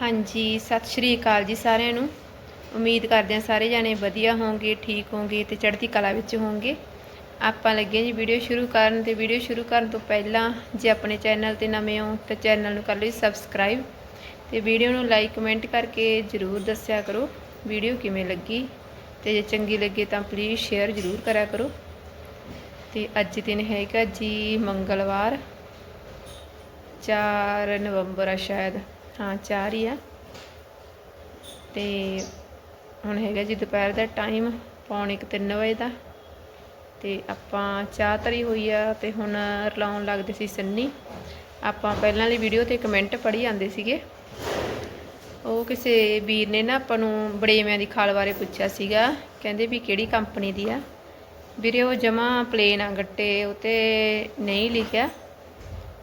ਹਾਂਜੀ, ਸਤਿ ਸ਼੍ਰੀ ਅਕਾਲ ਜੀ ਸਾਰਿਆਂ ਨੂੰ। ਉਮੀਦ ਕਰਦੇ ਹਾਂ ਸਾਰੇ ਜਾਣੇ ਵਧੀਆ ਹੋਵੋਗੇ ਠੀਕ ਹੋਵੋਗੇ ਤੇ ਚੜ੍ਹਦੀ ਕਲਾ ਵਿੱਚ ਹੋਵੋਗੇ ਆਪਾਂ ਲੱਗੇ ਜੀ ਵੀਡੀਓ ਸ਼ੁਰੂ ਕਰਨ ਤੇ ਵੀਡੀਓ ਸ਼ੁਰੂ ਕਰਨ ਤੋਂ ਪਹਿਲਾਂ ਜੇ ਆਪਣੇ ਚੈਨਲ ਤੇ ਨਵੇਂ ਹੋ ਤਾਂ ਚੈਨਲ ਨੂੰ ਕਰ ਲਓ ਸਬਸਕ੍ਰਾਈਬ ਤੇ ਵੀਡੀਓ ਨੂੰ ਲਾਈਕ, ਕਮੈਂਟ ਕਰਕੇ ਜਰੂਰ ਦੱਸਿਆ ਕਰੋ ਵੀਡੀਓ ਕਿਵੇਂ ਲੱਗੀ ਤੇ ਜੇ ਚੰਗੀ ਲੱਗੇ ਤਾਂ ਪਲੀਜ਼ ਸ਼ੇਅਰ ਜਰੂਰ ਕਰਿਆ ਕਰੋ। ਤੇ ਅੱਜ ਦਿਨ ਹੈਗਾ ਜੀ ਮੰਗਲਵਾਰ 4 ਨਵੰਬਰ ਆ ਸ਼ਾਇਦ। ਹਾਂ 4 ਹੀ ਆ। ਤੇ ਹੁਣ ਹੈਗਾ ਜੀ ਦੁਪਹਿਰ ਦਾ ਟਾਈਮ ਪੌਣੇ 3 ਵਜੇ ਦਾ। ਤੇ ਆਪਾਂ ਚਾਹ ਤਰੀ ਹੋਈ ਆ ਤੇ ਹੁਣ ਰਲਾਉਣ ਲੱਗਦੇ ਸੀ ਸੰਨੀ। ਆਪਾਂ ਪਹਿਲਾਂ ਵਾਲੀ ਵੀਡੀਓ ਤੇ ਕਮੈਂਟ ਪੜ੍ਹੀ ਜਾਂਦੇ ਸੀਗੇ। ਉਹ ਕਿਸੇ ਵੀਰ ਨੇ ਨਾ ਆਪਾਂ ਨੂੰ ਬੜੇਵਿਆਂ ਦੀ ਖਾਲ ਬਾਰੇ ਪੁੱਛਿਆ ਸੀਗਾ। ਕਹਿੰਦੇ ਵੀ ਕਿਹੜੀ ਕੰਪਨੀ ਦੀ ਆ? ਵੀਰੇ ਉਹ ਜਮਾ ਪਲੇਨ ਆ, ਗੱਟੇ ਉਤੇ ਨਹੀਂ ਲਿਖਿਆ।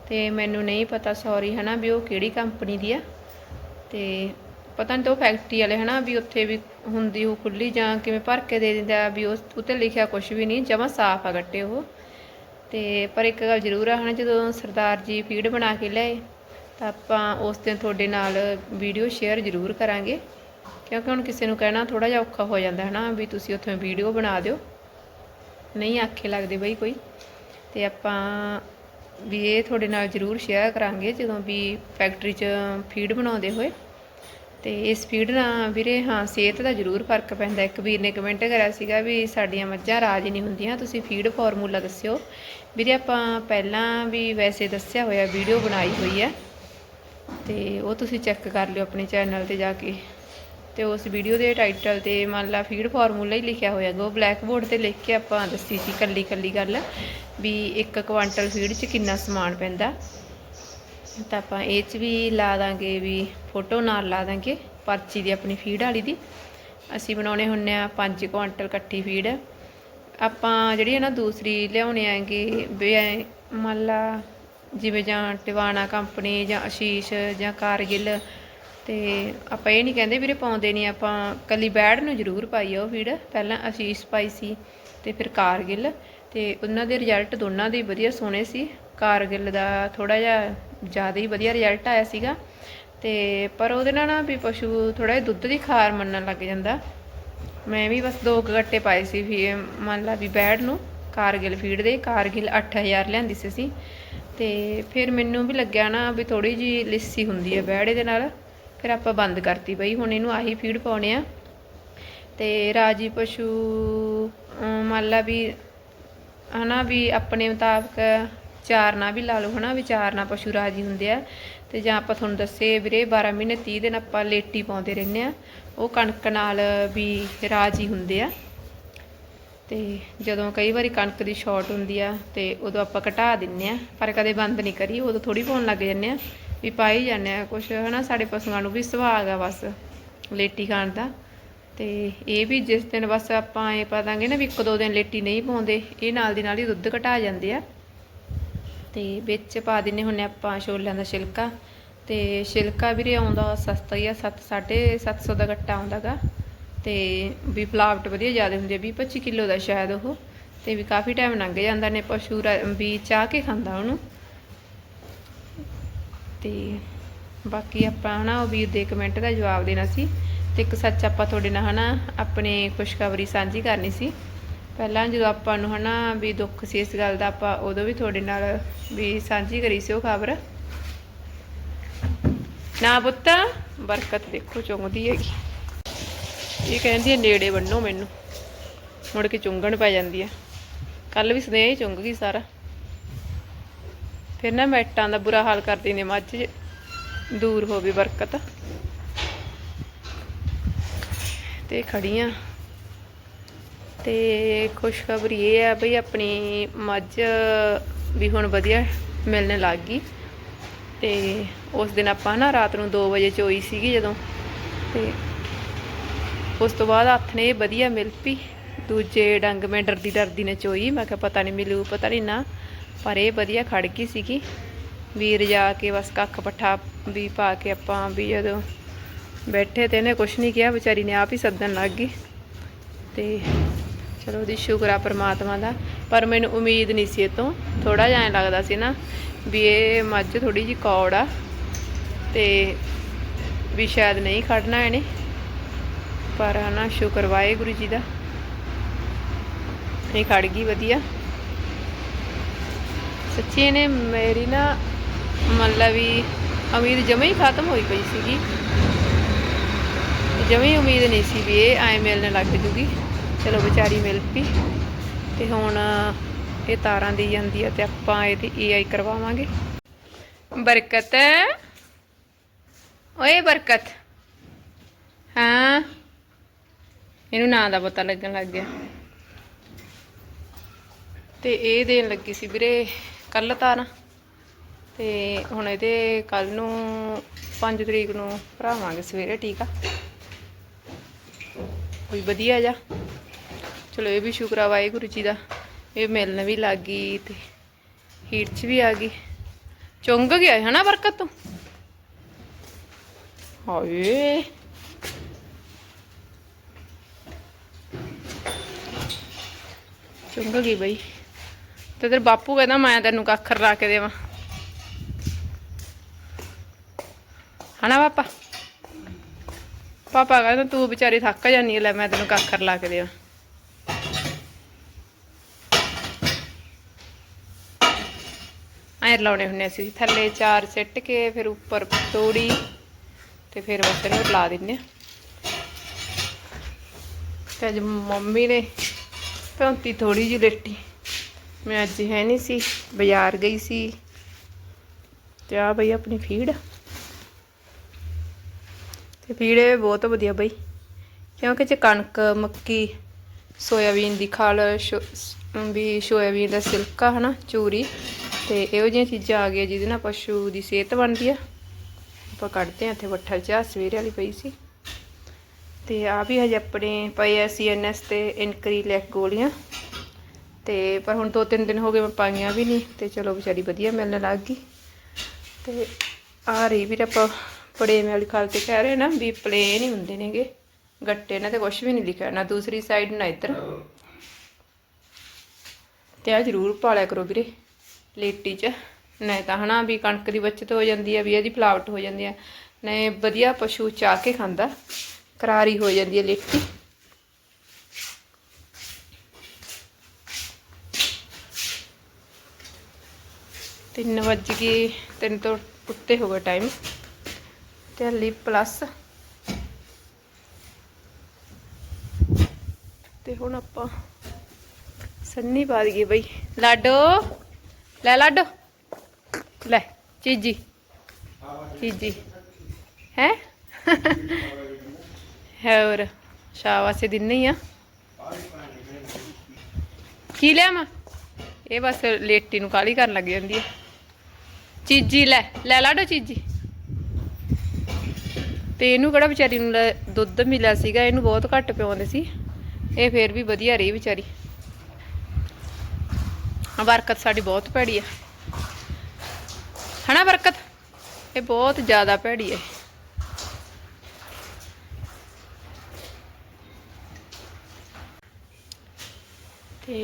ਤੇ ਮੈਨੂੰ ਨਹੀਂ ਪਤਾ ਸੌਰੀ ਹਨਾ, ਵੀ ਉਹ ਕਿਹੜੀ ਕੰਪਨੀ ਦੀ ਆ। ਤੇ ਪਤਾ ਨਹੀਂ ਤਾਂ ਉਹ ਫੈਕਟਰੀ ਵਾਲੇ, ਹਨਾ, ਵੀ ਉੱਥੇ ਵੀ ਹੁੰਦੀ ਉਹ ਖੁੱਲੀ ਜਾਂ ਕਿਵੇਂ ਭਰ ਕੇ ਦੇ ਦਿੰਦਾ, ਵੀ ਉਸ, ਉੱਤੇ ਲਿਖਿਆ ਕੁਝ ਵੀ ਨਹੀਂ, ਜਮਾ ਸਾਫ਼ ਆ ਗੱਟੇ ਉਹ। ਤੇ ਪਰ ਇੱਕ ਗੱਲ ਜ਼ਰੂਰ ਆ, ਹਨਾ, ਜਦੋਂ ਸਰਦਾਰ ਜੀ ਫੀਡ ਬਣਾ ਕੇ ਲਏ ਤਾਂ ਆਪਾਂ ਉਸ ਦਿਨ ਤੁਹਾਡੇ ਨਾਲ ਵੀਡੀਓ ਸ਼ੇਅਰ ਜ਼ਰੂਰ ਕਰਾਂਗੇ। ਕਿਉਂਕਿ ਹੁਣ ਕਿਸੇ ਨੂੰ ਕਹਿਣਾ ਥੋੜਾ ਜਿਹਾ ਔਖਾ ਹੋ ਜਾਂਦਾ, ਹਨਾ, ਵੀ ਤੁਸੀਂ ਉੱਥੇ ਵੀਡੀਓ ਬਣਾ ਦਿਓ। ਨਹੀਂ ਆਖੇ ਲੱਗਦੇ ਬਈ ਕੋਈ। ਤੇ ਆਪਾਂ ਵੀ ਇਹ ਤੁਹਾਡੇ ਨਾਲ ਜ਼ਰੂਰ ਸ਼ੇਅਰ ਕਰਾਂਗੇ ਜਦੋਂ ਵੀ ਫੈਕਟਰੀ 'ਚ ਫੀਡ ਬਣਾਉਂਦੇ ਹੋਏ। ਤੇ ਇਸ ਫੀਡ ਨਾਲ ਵੀਰੇ ਹਾਂ, ਸਿਹਤ ਦਾ ਜ਼ਰੂਰ ਫ਼ਰਕ ਪੈਂਦਾ। ਇੱਕ ਵੀਰ ਨੇ ਕਮੈਂਟ ਕਰਿਆ ਸੀਗਾ ਵੀ ਸਾਡੀਆਂ ਮੱਝਾਂ ਰਾਜ ਨਹੀਂ ਹੁੰਦੀਆਂ। ਤੁਸੀਂ ਫੀਡ ਫਾਰਮੂਲਾ ਦੱਸਿਓ। ਵੀਰੇ ਆਪਾਂ ਪਹਿਲਾਂ ਵੀ ਵੈਸੇ ਦੱਸਿਆ ਹੋਇਆ ਵੀਡੀਓ ਬਣਾਈ ਹੋਈ ਹੈ। ਤੇ ਉਹ ਤੁਸੀਂ ਚੈੱਕ ਕਰ ਲਿਓ ਆਪਣੇ ਚੈਨਲ ਤੇ ਜਾ ਕੇ। ਤੇ ਉਸ ਵੀਡੀਓ ਦੇ ਟਾਈਟਲ ਤੇ ਮੰਨ ਲਾ ਫੀਡ ਫਾਰਮੂਲਾ ਹੀ ਲਿਖਿਆ ਹੋਇਆ ਹੈਗਾ, ਉਹ ਬਲੈਕ ਬੋਰਡ ਤੇ ਲਿਖ ਕੇ ਆਪਾਂ ਦੱਸੀ ਸੀ ਕੱਲੀ ਕੱਲੀ ਗੱਲ ਵੀ ਇੱਕ ਕੁਆਂਟਲ ਫੀਡ 'ਚ ਕਿੰਨਾ ਸਮਾਨ ਪੈਂਦਾ। ਤਾਂ ਆਪਾਂ ਇਹ 'ਚ ਵੀ ਲਾ ਦਾਂਗੇ ਵੀ ਫੋਟੋ ਨਾਲ ਲਾ ਦਾਂਗੇ, ਪਰਚੀ ਦੀ ਆਪਣੀ ਫੀਡ ਵਾਲੀ ਦੀ। ਅਸੀਂ ਬਣਾਉਣੇ ਹੁੰਨੇ ਆ 5 ਕੁਆਂਟਲ ਇਕੱਠੀ ਫੀਡ ਆਪਾਂ ਜਿਹੜੀ ਹੈ ਨਾ ਦੂਸਰੀ ਲਿਆਉਣੇ ਆਂਗੇ ਵੀ ਐਂ ਮੰਨ ਲਾ ਜਿਵੇਂ ਜਾਂ ਟਿਵਾਣਾ ਕੰਪਨੀ ਜਾਂ ਆਸ਼ੀਸ਼ ਜਾਂ ਕਾਰਗਿਲ ਤੇ ਆਪਾਂ ਇਹ ਨਹੀਂ ਕਹਿੰਦੇ ਵੀਰੇ ਪਾਉਂਦੇ ਨਹੀਂ, ਆਪਾਂ ਕੱਲੀ ਬੈੜ ਨੂੰ ਜ਼ਰੂਰ ਪਾਈ ਆ ਉਹ ਫੀਡ ਪਹਿਲਾਂ ਅਸੀਸ਼ ਪਾਈ ਸੀ ਤੇ ਫਿਰ ਕਾਰਗਿਲ ਤੇ ਉਹਨਾਂ ਦੇ ਰਿਜ਼ਲਟ ਦੋਨਾਂ ਦੇ ਵਧੀਆ ਸੋਹਣੇ ਸੀ। ਕਾਰਗਿਲ ਦਾ ਥੋੜਾ ਜਿਹਾ ਜ਼ਿਆਦਾ ਹੀ ਵਧੀਆ ਰਿਜ਼ਲਟ ਆਇਆ ਸੀਗਾ ਤੇ ਪਰ ਉਹਦੇ ਨਾਲ ਨਾ ਵੀ ਪਸ਼ੂ ਥੋੜਾ ਜਿਹਾ ਦੁੱਧ ਦੀ ਖਾਰ ਮੰਨਣ ਲੱਗ ਜਾਂਦਾ। ਮੈਂ ਵੀ ਬਸ ਦੋ ਕੁ ਗੱਟੇ ਪਾਏ ਸੀ ਵੀ ਮੰਨ ਲਾ ਵੀ ਬੈੜ ਨੂੰ, ਕਾਰਗਿਲ ਫੀਡ ਦੇ, ਕਾਰਗਿਲ 8000 ਲਿਆਂਦੀ ਸੀ ਅਸੀਂ। ਤੇ ਫਿਰ ਮੈਨੂੰ ਵੀ ਲੱਗਿਆ ਨਾ ਵੀ ਥੋੜੀ ਜੀ ਲਿੱਸੀ ਹੁੰਦੀ ਹੈ ਬੈੜੇ ਦੇ ਨਾਲ। ਫਿਰ ਆਪਾਂ ਬੰਦ ਕਰਤੀ ਬਈ, ਹੁਣ ਇਹਨੂੰ ਆਹੀ ਫੀਡ ਪਾਉਣੇ ਆ। ਤੇ ਰਾਜੀ ਪਸ਼ੂ ਮੰਨ ਲਾ ਵੀ, ਹਨਾ ਵੀ ਆਪਣੇ ਮੁਤਾਬਕ ਚਾਰਨਾ ਵੀ ਲਾ ਲਓ, ਹਨਾ ਵੀ ਚਾਰਨਾ ਪਸ਼ੂ ਰਾਜੀ ਹੁੰਦੇ ਆ। ਤੇ ਜਾਂ ਆਪਾਂ ਤੁਹਾਨੂੰ ਦੱਸੇ ਵੀਰੇ 12 ਮਹੀਨੇ 30 ਦਿਨ ਆਪਾਂ ਲੇਟੀ ਪਾਉਂਦੇ ਰਹਿੰਦੇ ਆ। ਉਹ ਕਣਕ ਨਾਲ ਵੀ ਰਾਜੀ ਹੁੰਦੇ ਆ। ਤੇ ਜਦੋਂ ਕਈ ਵਾਰੀ ਕਣਕ ਦੀ ਸ਼ਾਰਟ ਹੁੰਦੀ ਆ, ਤੇ ਉਦੋਂ ਆਪਾਂ ਘਟਾ ਦਿੰਨੇ ਆ। ਪਰ ਕਦੇ ਬੰਦ ਨਹੀਂ ਕਰੀ, ਉਦੋਂ ਥੋੜੀ ਪਾਉਣ ਲੱਗ ਜੰਨੇ ਆ। ਵੀ ਪਾਈ ਜਾਂਦੇ ਆ ਕੁਛ, ਹਨਾ, ਸਾਡੇ ਪਸ਼ੂਆਂ ਨੂੰ ਵੀ ਸੁਭਾਅ ਆ ਬਸ, ਲੇਟੀ ਖਾਣ ਦਾ। ਤੇ ਇਹ ਵੀ ਜਿਸ ਦਿਨ ਬਸ ਆਪਾਂ ਇਹ ਪਾ ਦਾਂਗੇ ਨਾ ਵੀ ਇੱਕ ਦੋ ਦਿਨ ਲੇਟੀ ਨਹੀਂ ਪਾਉਂਦੇ, ਇਹ ਨਾਲ ਦੀ ਨਾਲ ਹੀ ਦੁੱਧ ਘਟਾ ਜਾਂਦੇ ਆ। ਤੇ ਵਿੱਚ ਪਾ ਦਿੰਨੇ ਹੁੰਨੇ ਆਪਾਂ ਛੋਲਿਆਂ ਦਾ ਛਿਲਕਾ। ਤੇ ਛਿਲਕਾ ਵੀਰੇ ਆਉਂਦਾ ਸਸਤਾ ਹੀ ਆ 7 750 ਦਾ ਗੱਟਾ ਆਉਂਦਾਗਾ। ਤੇ ਵੀ ਫਲਾਵਟ ਵਧੀਆ ਜ਼ਿਆਦਾ ਹੁੰਦੀ ਹੈ 20 25 ਕਿਲੋ ਦਾ ਸ਼ਾਇਦ ਉਹ। ਤੇ ਵੀ ਕਾਫੀ ਟਾਈਮ ਲੰਘ ਜਾਂਦਾ ਨੇ, ਪਸ਼ੂ ਰਾ- ਵੀ ਚਾਹ ਕੇ ਖਾਂਦਾ ਉਹਨੂੰ। ਤੇ ਬਾਕੀ ਆਪਾਂ ਹਨਾ ਉਹ ਵੀਰ ਦੇ ਕਮੈਂਟ ਦਾ ਜਵਾਬ ਦੇਣਾ ਸੀ ਤੇ ਇੱਕ ਸੱਚ ਆਪਾਂ ਤੁਹਾਡੇ ਨਾਲ ਹਨਾ ਆਪਣੇ ਖੁਸ਼ਖਬਰੀ ਸਾਂਝੀ ਕਰਨੀ ਸੀ। ਪਹਿਲਾਂ ਜਦੋਂ ਆਪਾਂ ਨੂੰ ਹਨਾ ਵੀ ਦੁੱਖ ਸੀ ਇਸ ਗੱਲ ਦਾ ਆਪਾਂ ਉਦੋਂ ਵੀ ਤੁਹਾਡੇ ਨਾਲ ਵੀ ਸਾਂਝੀ ਕਰੀ ਸੀ ਉਹ ਖਬਰ। ਨਾ ਪੁੱਤ, ਬਰਕਤ ਦੇਖੋ ਚੁੰਗਦੀ ਹੈਗੀ। ਇਹ ਕਹਿੰਦੀ ਹੈ, ਨੇੜੇ ਬੰਨੋ ਮੈਨੂੰ। ਮੁੜ ਕੇ ਚੁੰਗਣ ਪੈ ਜਾਂਦੀ ਹੈ। ਕੱਲ ਵੀ ਸਨੇਹ ਹੀ ਚੁੰਗ ਗਈ ਸਾਰਾ। ਫਿਰ ਨਾ ਮੈਟਾਂ ਦਾ ਬੁਰਾ ਹਾਲ ਕਰਦੀ ਨੇ ਮੱਝ ਦੂਰ ਹੋਵੇ ਬਰਕਤ। ਤੇ ਖੜੀਆਂ। ਤੇ ਖੁਸ਼ਖਬਰੀ ਇਹ ਆ ਬਈ ਆਪਣੀ ਮੱਝ ਵੀ ਹੁਣ ਵਧੀਆ ਮਿਲਣ ਲੱਗ ਗਈ। ਤੇ ਉਸ ਦਿਨ ਆਪਾਂ ਨਾ ਰਾਤ ਨੂੰ 2 ਵਜੇ ਚੋਈ ਸੀਗੀ ਜਦੋਂ। ਤੇ ਉਸ ਤੋਂ ਬਾਅਦ ਹੱਥ ਨੇ ਵਧੀਆ ਮਿਲ ਪਈ। ਦੂਜੇ ਡੰਗ ਮੈਂ ਡਰਦੀ ਡਰਦੀ ਨੇ ਚੋਈ। ਮੈਂ ਕਿਹਾ ਪਤਾ ਨਹੀਂ ਮਿਲੂ, ਪਤਾ ਨਹੀਂ ਨਾ। ਪਰ ਇਹ ਵਧੀਆ ਖੜ ਗਈ ਸੀਗੀ। ਵੀਰ ਜਾ ਕੇ ਬਸ ਕੱਖ ਪੱਠਾ ਵੀ ਪਾ ਕੇ ਆਪਾਂ ਵੀ ਜਦੋਂ ਬੈਠੇ ਤੇ ਇਹਨੇ ਕੁਛ ਨਹੀਂ ਕਿਹਾ, ਵਿਚਾਰੀ ਨੇ ਆਪ ਹੀ ਸੱਦਣ ਲੱਗ ਗਈ। ਤੇ ਚਲੋ ਉਹਦੀ ਸ਼ੁਕਰ ਆ ਪ੍ਰਮਾਤਮਾ ਦਾ। ਪਰ ਮੈਨੂੰ ਉਮੀਦ ਨਹੀਂ ਸੀ ਇਹ ਤੋਂ ਥੋੜਾ ਜਿਹਾ ਐਂ ਲੱਗਦਾ ਸੀ ਨਾ ਵੀ ਇਹ ਮੱਝ ਥੋੜੀ ਜਿਹੀ ਕੌੜ ਆ ਤੇ ਵੀ ਸ਼ਾਇਦ ਨਹੀਂ ਖੜਨਾ ਇਹਨੇ। ਪਰ ਹਨਾ, ਸ਼ੁਕਰ ਵਾਹਿਗੁਰੂ ਜੀ ਦਾ। ਇਹ ਖੜ ਗਈ ਵਧੀਆ। ਸੱਚੀ ਇਹਨੇ ਮੇਰੀ ਨਾ ਮਤਲਬ ਵੀ ਉਮੀਦ ਜਮੇ ਹੀ ਖਤਮ ਹੋਈ ਪਈ ਸੀਗੀ। ਜਮੇ ਉਮੀਦ ਨਹੀਂ ਸੀ ਵੀ ਇਹ ਐ ਮਿਲਣ ਲੱਗ ਜੂਗੀ। ਚਲੋ ਵਿਚਾਰੀ ਮਿਲ ਪਈ ਤੇ ਹੁਣ ਇਹ ਤਾਰਾਂ ਦੀ ਜਾਂਦੀ ਆ ਤੇ ਆਪਾਂ ਇਹਦੀ ਏਆਈ ਕਰਵਾਵਾਂਗੇ। ਬਰਕਤ। ਓਏ ਬਰਕਤ। ਹਾਂ। ਇਹਨੂੰ ਨਾਂ ਦਾ ਪਤਾ ਲੱਗਣ ਲੱਗ ਗਿਆ। ਤੇ ਇਹ ਦੇਣ ਲੱਗੀ ਸੀ ਵੀਰੇ ਕੱਲ ਤਾਰਾਂ ਤੇ ਹੁਣ ਇਹਦੇ ਕੱਲ ਨੂੰ 5 ਤਰੀਕ ਨੂੰ ਭਰਾਵਾਂਗੇ ਸਵੇਰੇ ਟੀਕਾ ਕੋਈ ਵਧੀਆ ਜਾ ਚਲੋ ਇਹ ਵੀ ਸ਼ੁਕਰ ਆ ਵਾਹਿਗੁਰੂ ਜੀ ਦਾ, ਇਹ ਮਿਲਣ ਵੀ ਲੱਗ ਗਈ ਤੇ ਹੀਟ 'ਚ ਵੀ ਆ ਗਈ। ਚੁੰਗ ਗਿਆ ਹੈ ਨਾ ਬਰਕਤ ਤੋਂ? ਹਾਏ। ਚੁੰਗ ਗਈ ਬਈ। ਤੇ ਤੇਰੇ ਬਾਪੂ ਕਹਿੰਦਾ ਮੈਂ ਤੈਨੂੰ ਕੱਖਰ ਲਾ ਕੇ ਦੇਵਾਂ। ਹਨਾ ਪਾਪਾ? ਪਾਪਾ ਕਹਿੰਦਾ ਤੂੰ ਵਿਚਾਰੀ ਥੱਕ ਜਾਨੀ ਹੈ, ਲੈ ਮੈਂ ਤੈਨੂੰ ਕੱਖਰ ਲਾ ਕੇ ਦੇਵਾਂ। ਐਂ ਲਾਉਣੇ ਹੁੰਨੇ ਅਸੀਂ ਥੱਲੇ ਚਾਰ ਸਿੱਟ ਕੇ ਫਿਰ ਉੱਪਰ ਤੋੜੀ ਤੇ ਫਿਰ ਬਸ ਇਹਨੂੰ ਲਾ ਦਿੰਨੇ ਆ ਤੇ ਅੱਜ ਮੰਮੀ ਨੇ ਧੌਂਤੀ ਥੋੜੀ ਜਿਹੀ ਲੇਟੀ। ਮੈਂ ਅੱਜ ਹੈ ਨਹੀਂ ਸੀ, ਬਾਜ਼ਾਰ ਗਈ ਸੀ। ਤੇ ਆ ਬਈ ਆਪਣੀ ਫੀਡ। ਤੇ ਫੀਡ ਬਹੁਤ ਵਧੀਆ ਬਈ, ਕਿਉਂਕਿ ਚ ਕਣਕ, ਮੱਕੀ, ਸੋਇਆਬੀਨ ਦੀ ਖਾਲ, ਸ਼ੋ- ਵੀ ਸੋਇਆਬੀਨ ਦਾ ਸਿਲਕਾ ਹਨਾ, ਚੂਰੀ। ਤੇ ਇਹੋ ਜਿਹੀਆਂ ਚੀਜ਼ਾਂ ਆ ਗਈਆਂ ਜਿਹਦੇ ਨਾਲ ਪਸ਼ੂ ਦੀ ਸਿਹਤ ਬਣਦੀ ਆ। ਆਪਾਂ ਕੱਢਦੇ ਆ ਇੱਥੇ ਵੱਠਲ ਚਾਹ ਸਵੇਰੇ ਵਾਲੀ ਪਈ ਸੀ। ਤੇ ਆ ਵੀ ਹਜੇ ਆਪਣੇ ਪਏ ਆ ਸੀਐਨਐਸ ਤੇ ਇਨਕਰੀਲੈਕ ਗੋਲੀਆਂ। ਤੇ ਪਰ ਹੁਣ ਦੋ ਤਿੰਨ ਦਿਨ ਹੋ ਗਏ ਮੈਂ ਪਾਈਆਂ ਵੀ ਨਹੀਂ ਤੇ ਚਲੋ ਵਿਚਾਰੀ ਵਧੀਆ ਮਿਲਣ ਲੱਗ ਗਈ। ਤੇ ਆ ਰਹੀ ਵੀਰ ਆਪਾਂ ਪੜੇ ਵਾਲੀ ਖਾਲ ਤੇ ਕਹਿ ਰਹੇ ਨਾ ਵੀ ਪਲੇਨ ਹੀ ਹੁੰਦੇ ਨੇਗੇ। ਗੱਟੇ ਨੇ ਤੇ ਕੁਝ ਵੀ ਨਹੀਂ ਲਿਖਿਆ, ਨਾ ਦੂਸਰੀ ਸਾਈਡ ਨਾ ਇੱਧਰ। ਤੇ ਆ ਜ਼ਰੂਰ ਪਾਲਿਆ ਕਰੋ ਵੀਰੇ, ਲੇਟੀ ਚ। ਨਹੀਂ ਤਾਂ ਹਨਾ ਵੀ ਕਣਕ ਦੀ ਬੱਚਤ ਹੋ ਜਾਂਦੀ ਹੈ ਵੀ ਇਹਦੀ ਫਲਾਵਟ ਹੋ ਜਾਂਦੀ ਹੈ ਨਹੀਂ, ਵਧੀਆ ਪਸ਼ੂ ਚਾਹ ਕੇ ਖਾਂਦਾ, ਕਰਾਰੀ ਹੋ ਜਾਂਦੀ ਹੈ ਲੇਟੀ। ਤਿੰਨ ਵੱਜ ਗਏ, ਤਿੰਨ ਤੋਂ ਉੱਤੇ ਹੋ ਗਿਆ ਟਾਈਮ ਤੇ ਹਲੀ ਪਲੱਸ ਤੇ ਹੁਣ ਆਪਾਂ ਸੰਨੀ ਪਾ ਦਈਏ ਬਈ। ਲਾਡੋ, ਲੈ ਲਾਡੋ। ਲੈ, ਚੀਜੀ। ਚੀਜੀ। ਹੈ? ਹੋਰ, ਸ਼ਾਬਾਸ਼ੇ, ਦਿੰਨੇ ਹੀ ਆ। ਕੀ ਲਿਆ ਮੈਂ ਇਹ ਬਸ ਲੇਟੀ ਨੂੰ ਕਾਲੀ ਕਰਨ ਲੱਗ ਜਾਂਦੀ ਹੈ ਚੀਜੀ ਲੈ ਲੈ ਲਾਡੋ ਚੀਜੀ। ਤੇ ਇਹਨੂੰ ਕਿਹੜਾ ਵਿਚਾਰੀ ਨੂੰ ਦੁੱਧ ਮਿਲਿਆ ਸੀਗਾ, ਇਹਨੂੰ ਬਹੁਤ ਘੱਟ ਪਿਆਉਂਦੇ ਸੀ। ਇਹ ਫੇਰ ਵੀ ਵਧੀਆ ਰਹੀ ਵਿਚਾਰੀ। ਬਰਕਤ ਸਾਡੀ ਬਹੁਤ ਭੈੜੀ ਹੈ ਹਨਾ ਬਰਕਤ? ਇਹ ਬਹੁਤ ਜ਼ਿਆਦਾ ਭੈੜੀ ਹੈ ਤੇ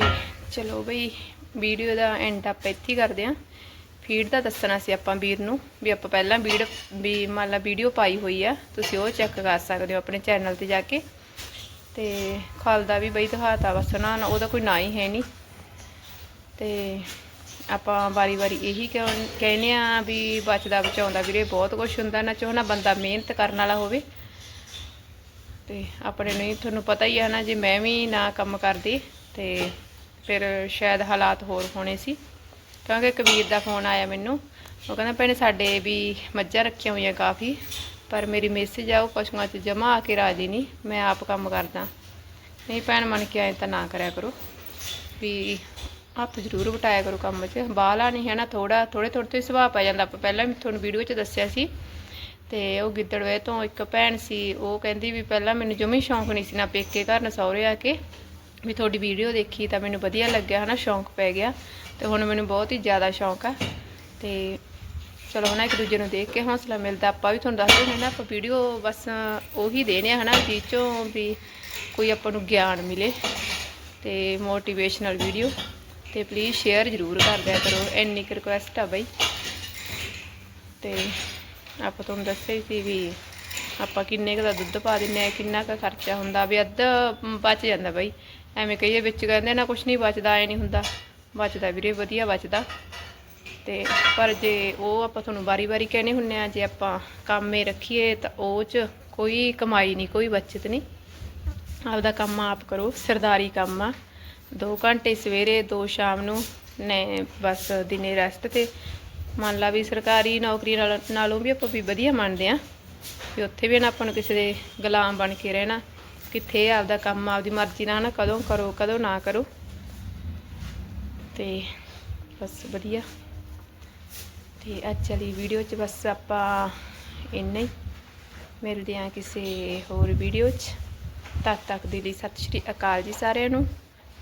ਚਲੋ ਬਈ, ਵੀਡੀਓ ਦਾ ਐਂਡ ਆਪਾਂ ਇੱਥੇ ਕਰਦੇ ਆਂ ਫੀਡ ਦਾ ਦੱਸਣਾ ਸੀ ਆਪਾਂ ਵੀਰ ਨੂੰ ਵੀ ਆਪਾਂ ਪਹਿਲਾਂ ਵੀਡ ਵੀ ਮੰਨ ਲਾ ਵੀਡੀਓ ਪਾਈ ਹੋਈ ਆ, ਤੁਸੀਂ ਉਹ ਚੈੱਕ ਕਰ ਸਕਦੇ ਹੋ ਆਪਣੇ ਚੈਨਲ ਤੇ ਜਾ ਕੇ। ਤੇ ਖਲ ਦਾ ਵੀ ਬਈ ਦਿਖਾਤਾ ਬਸ ਨਾ ਉਹਦਾ ਕੋਈ ਨਾ ਹੀ ਹੈ ਨਹੀਂ। ਤੇ ਆਪਾਂ ਵਾਰੀ-ਵਾਰੀ ਇਹੀ ਕਿਉਂ- ਕਹਿੰਦੇ ਆ ਵੀ ਬਚਦਾ ਬਚਾਉਂਦਾ ਵੀਰੇ ਬਹੁਤ ਕੁਝ ਹੁੰਦਾ, ਨਾ ਚਾਹਣਾ ਬੰਦਾ ਮਿਹਨਤ ਕਰਨ ਵਾਲਾ ਹੋਵੇ। ਤੇ ਆਪਣੇ ਨਹੀਂ ਤੁਹਾਨੂੰ ਪਤਾ ਹੀ ਹੈ ਨਾ, ਜੇ ਮੈਂ ਵੀ ਨਾ ਕੰਮ ਕਰਦੀ ਤੇ ਫਿਰ ਸ਼ਾਇਦ ਹਾਲਾਤ ਹੋਰ ਹੋਣੇ ਸੀ। ਕਿਉਂਕਿ ਕਬੀਰ ਦਾ ਫੋਨ ਆਇਆ ਮੈਨੂੰ। ਉਹ ਕਹਿੰਦਾ, ਭੈਣੇ ਸਾਡੇ ਵੀ ਮੱਝਾਂ ਰੱਖੀਆਂ ਹੋਈਆਂ ਕਾਫੀ, ਪਰ ਮੇਰੀ ਮੈਸੇਜ ਆ, ਉਹ ਪਸ਼ੂਆਂ 'ਚ ਜਮਾ ਆ ਕੇ ਰਾਜੀ ਨਹੀਂ, ਮੈਂ ਆਪ ਕੰਮ ਕਰਦਾ। ਨਹੀਂ ਭੈਣ, ਮੰਨ ਕੇ ਆਏ ਤਾਂ ਨਾ ਕਰਿਆ ਕਰੋ। ਵੀ ਹੱਥ ਜ਼ਰੂਰ ਵਟਾਇਆ ਕਰੋ ਕੰਮ 'ਚ। ਬਾਹਲਾ ਨਹੀਂ ਹੈ ਨਾ ਥੋੜਾ ਥੋੜੇ ਥੋੜੇ ਤੋਂ ਹੀ ਸੁਭਾਅ ਪੈ ਜਾਂਦਾ। ਆਪਾਂ ਪਹਿਲਾਂ ਵੀ ਤੁਹਾਨੂੰ ਵੀਡੀਓ 'ਚ ਦੱਸਿਆ ਸੀ। ਤੇ ਉਹ ਗਿੱਦੜਵੇ ਤੋਂ ਇੱਕ ਭੈਣ ਸੀ, ਉਹ ਕਹਿੰਦੀ ਵੀ ਪਹਿਲਾਂ ਮੈਨੂੰ ਜਮੀ ਸ਼ੌਂਕ ਨਹੀਂ ਸੀ ਨਾ ਪੇਕੇ ਘਰ, ਨਾ ਸਹੁਰੇ ਆ ਕੇ। ਵੀ ਤੁਹਾਡੀ ਵੀਡੀਓ ਦੇਖੀ ਤਾਂ ਮੈਨੂੰ ਵਧੀਆ ਲੱਗਿਆ, ਹਨਾ? ਸ਼ੌਂਕ ਪੈ ਗਿਆ ਤੇ ਹੁਣ ਮੈਨੂੰ ਬਹੁਤ ਹੀ ਜ਼ਿਆਦਾ ਸ਼ੌਂਕ ਆ। ਤੇ ਚਲੋ ਹਨਾ ਇੱਕ ਦੂਜੇ ਨੂੰ ਦੇਖ ਕੇ ਹੌਸਲਾ ਮਿਲਦਾ, ਆਪਾਂ ਵੀ ਤੁਹਾਨੂੰ ਦੱਸਦੇ ਹੁੰਦੇ ਨਾ, ਆਪਾਂ ਵੀਡੀਓ ਬਸ ਉਹੀ ਦੇਣੇ ਆ, ਹਨਾ? ਜਿਹ ਚੋਂ ਵੀ ਕੋਈ ਆਪਾਂ ਨੂੰ ਗਿਆਨ ਮਿਲੇ ਤੇ ਮੋਟੀਵੇਸ਼ਨਲ ਵੀਡੀਓ ਤੇ ਪਲੀਜ਼ ਸ਼ੇਅਰ ਜ਼ਰੂਰ ਕਰ ਦਿਆ ਕਰੋ, ਇੰਨੀ ਕੁ ਰਿਕੁਐਸਟ ਆ ਬਈ। ਤੇ ਆਪਾਂ ਤੁਹਾਨੂੰ ਦੱਸਿਆ ਹੀ ਸੀ ਵੀ ਆਪਾਂ ਕਿੰਨੇ ਕੁ ਦਾ ਦੁੱਧ ਪਾ ਦਿੰਨੇ ਆ ਕਿੰਨਾ ਕੁ ਖਰਚਾ ਹੁੰਦਾ, ਵੀ ਅੱਧ ਬਚ ਜਾਂਦਾ ਬਈ। ਐਵੇਂ ਕਹੀਏ ਵਿੱਚ ਕਹਿੰਦੇ ਨਾ ਕੁਛ ਨਹੀਂ ਬਚਦਾ, ਐ ਨਹੀਂ ਹੁੰਦਾ। ਬਚਦਾ ਵੀਰੇ, ਵਧੀਆ ਬਚਦਾ। ਤੇ ਪਰ ਜੇ ਉਹ ਆਪਾਂ ਤੁਹਾਨੂੰ ਵਾਰੀ-ਵਾਰੀ ਕਹਿੰਦੇ ਹੁੰਨੇ ਆ, ਜੇ ਆਪਾਂ ਕੰਮੇ ਰੱਖੀਏ, ਤਾਂ ਉਹ 'ਚ ਕੋਈ ਕਮਾਈ ਨਹੀਂ, ਕੋਈ ਬਚਤ ਨਹੀਂ। ਆਪਦਾ ਕੰਮ ਆਪ ਕਰੋ, ਸਰਦਾਰੀ ਕੰਮ ਆ। 2 ਘੰਟੇ ਸਵੇਰੇ 2 ਸ਼ਾਮ ਨੂੰ, ਨੇ ਬਸ ਦਿਨੇ ਰੈਸਟ ਤੇ। ਮੰਨ ਲਾ ਵੀ ਸਰਕਾਰੀ ਨੌਕਰੀ ਨਾਲ, ਨਾਲੋਂ ਵੀ ਆਪਾਂ ਵੀ ਵਧੀਆ ਮੰਨਦੇ ਆ। ਵੀ ਉੱਥੇ ਵੀ ਨਾ ਆਪਾਂ ਨੂੰ ਕਿਸੇ ਦੇ ਗੁਲਾਮ ਬਣ ਕੇ ਰਹਿਣਾ। ਕਿੱਥੇ ਆਪਦਾ ਕੰਮ, ਆਪਦੀ ਮਰਜ਼ੀ ਨਾਲ ਨਾ ਕਦੋਂ ਕਰੋ, ਕਦੋਂ ਨਾ ਕਰੋ। ਤੇ ਬਸ ਵਧੀਆ। ਤੇ ਅੱਜ ਵਾਲੀ ਵੀਡੀਓ 'ਚ ਬਸ ਆਪਾਂ ਇੰਨਾ ਹੀ। ਮਿਲਦੇ ਹਾਂ ਕਿਸੇ ਹੋਰ ਵੀਡੀਓ 'ਚ। ਤਦ ਤੱਕ ਦੇ ਲਈ ਸਤਿ ਸ਼੍ਰੀ ਅਕਾਲ ਜੀ ਸਾਰਿਆਂ ਨੂੰ।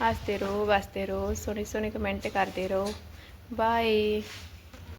ਹੱਸਦੇ ਰਹੋ, ਵਸਦੇ ਰਹੋ ਸੋਹਣੇ ਸੋਹਣੇ ਕਮੈਂਟ ਕਰਦੇ ਰਹੋ। ਬਾਏ